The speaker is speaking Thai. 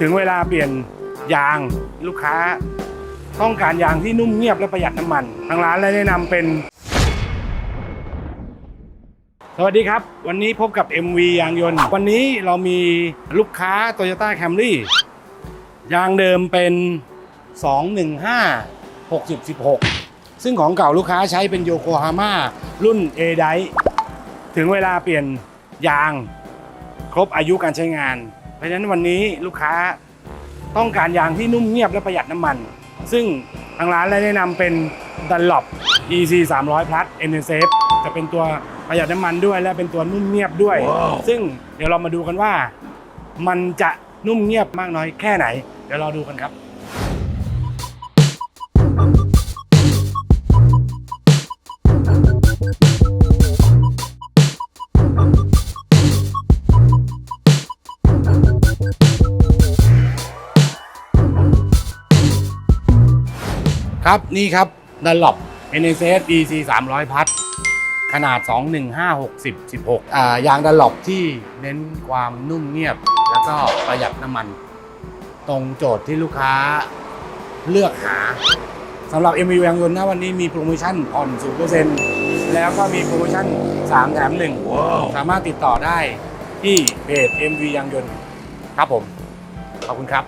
ถึงเวลาเปลี่ยนยางลูกค้า ต้องการยางที่นุ่มเงียบและประหยัดน้ำมัน ทางร้านเลยแนะนำเป็น สวัสดีครับ วันนี้พบกับ MV ยางยนต์ วันนี้เรามีลูกค้า Toyota Camry ยางเดิมเป็น 215 60 16 ซึ่งของเก่าลูกค้าใช้เป็นโยโกฮาม่ารุ่น A d i ถึงเวลาเปลี่ยนยาง ครบอายุการใช้งาน เพราะฉะนั้นวันนี้ลูกค้าต้องการยางที่นุ่มเงียบและประหยัดน้ำมัน ซึ่งทางร้านเลยแนะนำเป็น Dunlop EC 300 Plus NSF จะเป็นตัวประหยัดน้ำมันด้วยและเป็นตัวนุ่มเงียบด้วย ซึ่งเดี๋ยวเรามาดูกันว่า มันจะนุ่มเงียบมากน้อยแค่ไหน เดี๋ยวเราดูกันครับ ครับ นี่ครับ Dunlop NSS EC 300 พัทขนาด 215 60 16อ่ายาง Dunlop ที่เน้นความนุ่มเงียบ แล้วก็ประหยัดน้ำมัน ตรงโจทย์ที่ลูกค้าเลือกหาสำหรับ MU ยางยนต์นะวันนี้มีโปรโมชั่นผ่อน 0%แล้วก็มีโปรโมชั่น 3 แถม1สามารถติดต่อได้ที่เพจ MV ยางยนต์ครับผม ขอบคุณครับ